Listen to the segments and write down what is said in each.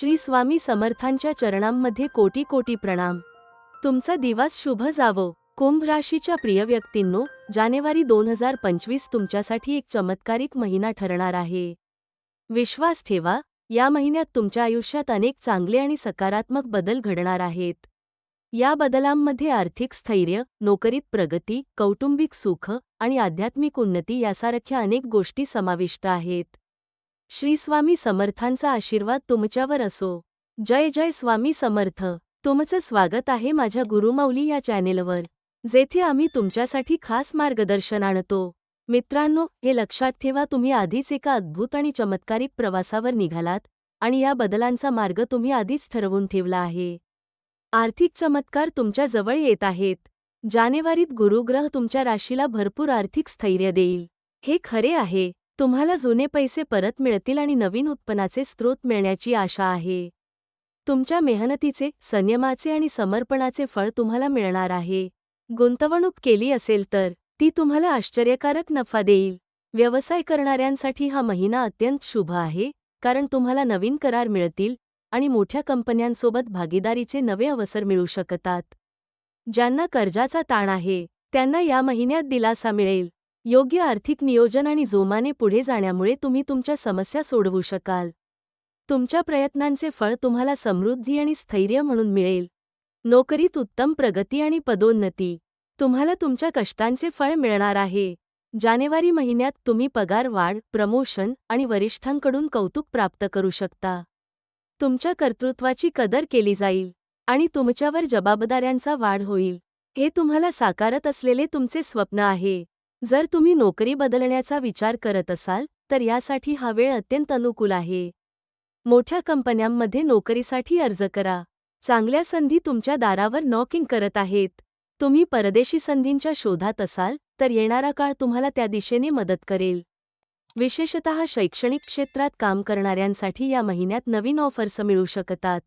श्री स्वामी समर्थांच्या चरणांमध्ये कोटी कोटी प्रणाम. तुमचा दिवस शुभ जावो. कुंभ राशीच्या प्रिय व्यक्तींनो जानेवारी दोन हजार पंचवीस तुमच्यासाठी एक चमत्कारिक महिना ठरणार आहे. विश्वास ठेवा या महिन्यात तुमच्या आयुष्यात अनेक चांगले आणि सकारात्मक बदल घडणार आहेत. या बदलांमध्ये आर्थिक स्थैर्य नोकरीत प्रगती कौटुंबिक सुख आणि आध्यात्मिक उन्नती यासारख्या अनेक गोष्टी समाविष्ट आहेत. श्री स्वामी समर्थांचा आशीर्वाद तुमच्यावर असो. जय जय स्वामी समर्थ. तुमचं स्वागत आहे माझ्या गुरुमौली या चॅनेलवर. जेथे आम्ही तुमच्यासाठी खास मार्गदर्शन आणतो. मित्रांनो हे लक्षात ठेवा तुम्ही आधीच एका अद्भुत आणि चमत्कारिक प्रवासावर निघालात आणि या बदलांचा मार्ग तुम्ही आधीच ठरवून ठेवला आहे. आर्थिक चमत्कार तुमच्या जवळ येत आहेत. जानेवारीत गुरुग्रह तुमच्या राशीला भरपूर आर्थिक स्थैर्य देईल. हे खरे आहे. तुम्हाला जुने पैसे परत मिळतील आणि नवीन उत्पन्नाचे स्रोत मिळण्याची आशा आहे. तुमच्या मेहनतीचे संयमाचे आणि समर्पणाचे फळ तुम्हाला मिळणार आहे. गुंतवणूक केली असेल तर ती तुम्हाला आश्चर्यकारक नफा देईल. व्यवसाय करणाऱ्यांसाठी हा महिना अत्यंत शुभ आहे कारण तुम्हाला नवीन करार मिळतील आणि मोठ्या कंपन्यांसोबत भागीदारीचे नवे अवसर मिळू शकतात. ज्यांना कर्जाचा ताण आहे त्यांना या महिन्यात दिलासा मिळेल. योग्य आर्थिक नियोजन आणि जोमाने पुढे जाण्यामुळे तुम्ही तुमच्या समस्या सोडवू शकाल. तुमच्या प्रयत्नांचे फळ तुम्हाला समृद्धी आणि स्थैर्य म्हणून मिळेल. नोकरीत उत्तम प्रगती आणि पदोन्नती. तुम्हाला तुमच्या कष्टांचे फळ मिळणार आहे. जानेवारी महिन्यात तुम्ही पगार वाढ प्रमोशन आणि वरिष्ठांकडून कौतुक प्राप्त करू शकता. तुमच्या कर्तृत्वाची कदर केली जाईल आणि तुमच्यावर जबाबदाऱ्यांचा वाढ होईल. हे तुम्हाला साकारत असलेले तुमचे स्वप्न आहे. जर तुम्ही नोकरी बदलण्याचा विचार करत असाल तर यासाठी हा वेळ अत्यंत अनुकूल आहे. मोठ्या कंपन्यांमध्ये नोकरीसाठी अर्ज करा. चांगल्या संधी तुमच्या दारावर नॉकिंग करत आहेत. तुम्ही परदेशी संधींच्या शोधात असाल तर येणारा काळ तुम्हाला त्या दिशेने मदत करेल. विशेषतः शैक्षणिक क्षेत्रात काम करणाऱ्यांसाठी या महिन्यात नवीन ऑफर्स मिळू शकतात.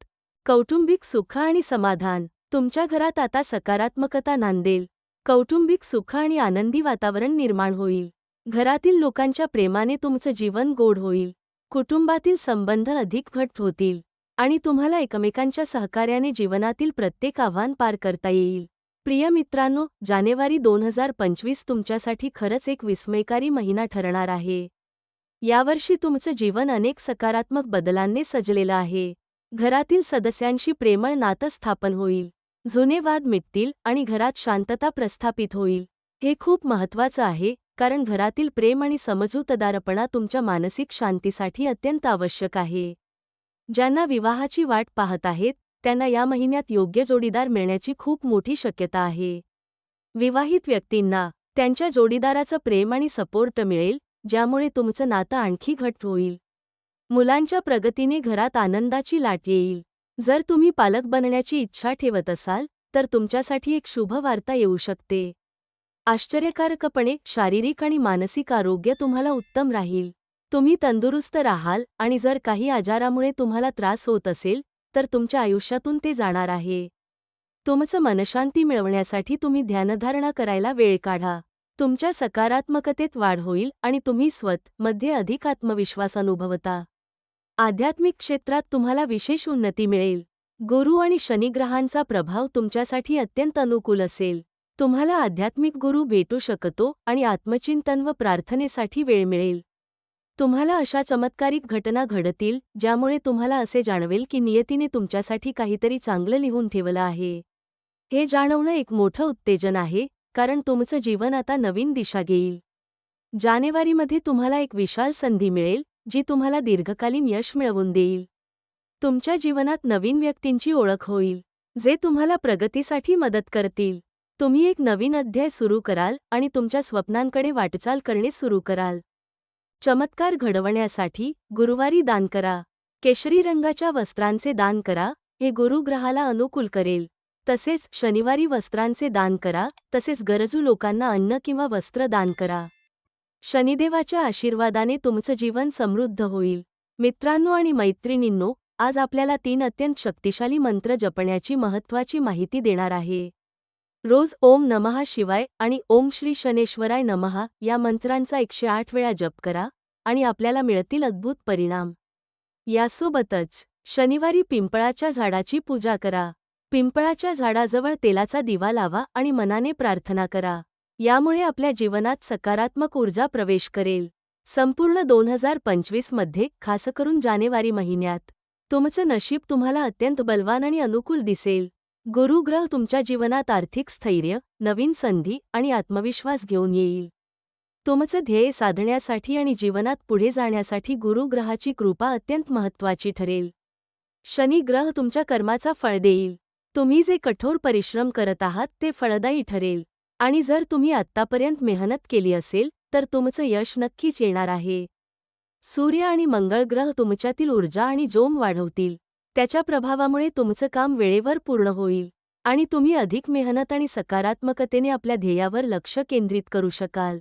कौटुंबिक सुख आणि समाधान. तुमच्या घरात आता सकारात्मकता नांदेल. कौटुंबिक सुख आणि आनंदी वातावरण निर्माण होईल. घरातील लोकांच्या प्रेमाने तुमचं जीवन गोड होईल. कुटुंबातील संबंध अधिक घट्ट होतील. आणि तुम्हाला एकमेकांच्या सहकार्याने जीवनातील प्रत्येक आव्हान पार करता येईल. प्रिय मित्रांनो जानेवारी दोन हजार पंचवीस तुमच्यासाठी खरंच एक विस्मयकारी महिना ठरणार आहे. यावर्षी तुमचं जीवन अनेक सकारात्मक बदलांनी सजलेलं आहे. घरातील सदस्यांशी प्रेमळ नातं स्थापन होईल. जुने वाद मिटतील आणि घरात शांतता प्रस्थापित होईल. हे खूप महत्वाचं आहे कारण घरातील प्रेम आणि समजूतदारपणा तुमच्या मानसिक शांतीसाठी अत्यंत आवश्यक आहे. ज्यांना विवाहाची वाट पाहत आहेत त्यांना या महिन्यात योग्य जोडीदार मिळण्याची खूप मोठी शक्यता आहे. विवाहित व्यक्तींना त्यांच्या जोडीदाराचं प्रेम आणि सपोर्ट मिळेल ज्यामुळे तुमचं नातं आणखी घट्ट होईल. मुलांच्या प्रगतीने घरात आनंदाची लाट येईल. जर तुम्ही पालक बनण्याची इच्छा ठेवत असाल तर तुमच्यासाठी एक शुभ वार्ता येऊ शकते. आश्चर्यकारकपणे शारीरिक आणि मानसिक आरोग्य तुम्हाला उत्तम राहील. तुम्ही तंदुरुस्त राहाल आणि जर काही आजारामुळे तुम्हाला त्रास होत असेल तर तुमच्या आयुष्यातून ते जाणार आहे. तुमचं मनशांती मिळवण्यासाठी तुम्ही ध्यानधारणा करायला वेळ काढा. तुमच्या सकारात्मकतेत वाढ होईल आणि तुम्ही स्वत मध्ये अधिक आत्मविश्वास अनुभवता. आध्यात्मिक क्षेत्रात तुम्हाला विशेष उन्नती मिळेल. गुरु आणि शनिग्रहांचा प्रभाव तुमच्यासाठी अत्यंत अनुकूल असेल. तुम्हाला आध्यात्मिक गुरु भेटू शकतो आणि आत्मचिंतन व प्रार्थनेसाठी वेळ मिळेल. तुम्हाला अशा चमत्कारिक घटना घडतील ज्यामुळे तुम्हाला असे जाणवेल की नियतीने तुमच्यासाठी काहीतरी चांगलं लिहून ठेवलं आहे. हे जाणवणं एक मोठं उत्तेजन आहे कारण तुमचं जीवन आता नवीन दिशा घेईल. जानेवारीमध्ये तुम्हाला एक विशाल संधी मिळेल जी तुम्हाला दीर्घकालीन यश मिळवून देईल. तुमच्या जीवनात नवीन व्यक्तींची ओळख होईल जे तुम्हाला प्रगतीसाठी मदत करतील. तुम्ही एक नवीन अध्याय सुरू कराल आणि तुमच्या स्वप्नांकडे वाटचाल करणे सुरू कराल. चमत्कार घडवण्यासाठी गुरुवारी दान करा. केशरी रंगाच्या वस्त्रांचे दान करा हे गुरुग्रहाला अनुकूल करेल. तसेच शनिवारी वस्त्रांचे दान करा तसेच गरजू लोकांना अन्न किंवा वस्त्र दान करा. शनिदेवाच्या आशीर्वादाने तुमचं जीवन समृद्ध होईल. मित्रांनो आणि मैत्रिणींनो आज आपल्याला तीन अत्यंत शक्तिशाली मंत्र जपण्याची महत्त्वाची माहिती देणार आहे. रोज ओम नमहा शिवाय आणि ओम श्री शनेश्वराय नमहा या मंत्रांचा एकशे आठ वेळा जप करा आणि आपल्याला मिळतील अद्भुत परिणाम. यासोबतच शनिवारी पिंपळाच्या झाडाची पूजा करा. पिंपळाच्या झाडाजवळ तेलाचा दिवा लावा आणि मनाने प्रार्थना करा. यामुळे आपल्या जीवनात सकारात्मक ऊर्जा प्रवेश करेल. संपूर्ण दोन हजार पंचवीसमध्ये खास करून जानेवारी महिन्यात तुमचं नशीब तुम्हाला अत्यंत बलवान आणि अनुकूल दिसेल. गुरुग्रह तुमच्या जीवनात आर्थिक स्थैर्य नवीन संधी आणि आत्मविश्वास घेऊन येईल. तुमचं ध्येय साधण्यासाठी आणि जीवनात पुढे जाण्यासाठी गुरुग्रहाची कृपा अत्यंत महत्त्वाची ठरेल. शनी ग्रह तुमच्या कर्माचा फळ देईल. तुम्ही जे कठोर परिश्रम करत आहात ते फळदायी ठरेल. आणि जर तुम्ही आत्तापर्यंत मेहनत केली असेल तर तुमचं यश नक्कीच येणार आहे. सूर्य आणि मंगळ ग्रह तुमच्यातील ऊर्जा आणि जोम वाढवतील. त्याच्या प्रभावामुळे तुमचं काम वेळेवर पूर्ण होईल. आणि तुम्ही अधिक मेहनत आणि सकारात्मकतेने आपल्या ध्येयावर लक्ष केंद्रित करू शकाल.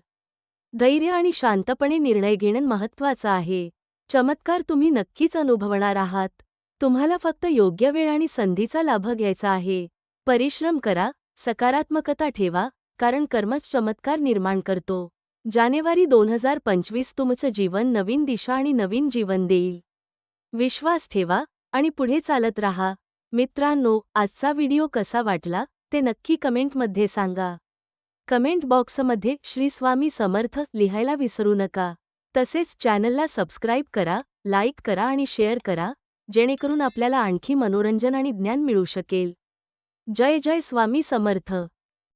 धैर्य आणि शांतपणे निर्णय घेणं महत्त्वाचं आहे. चमत्कार तुम्ही नक्कीच अनुभवणार आहात. तुम्हाला फक्त योग्य वेळ आणि संधीचा लाभ घ्यायचा आहे. परिश्रम करा सकारात्मकता ठेवा कारण कर्मच चमत्कार निर्माण करतो. जानेवारी दोन हजार पंचवीस तुमचं जीवन नवीन दिशा आणि नवीन जीवन देईल. विश्वास ठेवा आणि पुढे चालत राहा. मित्रांनो आजचा व्हिडिओ कसा वाटला ते नक्की कमेंटमध्ये सांगा. कमेंट बॉक्समध्ये श्रीस्वामी समर्थ लिहायला विसरू नका. तसेच चॅनलला सबस्क्राईब करा लाईक करा आणि शेअर करा जेणेकरून आपल्याला आणखी मनोरंजन आणि ज्ञान मिळू शकेल. जय जय स्वामी समर्थ.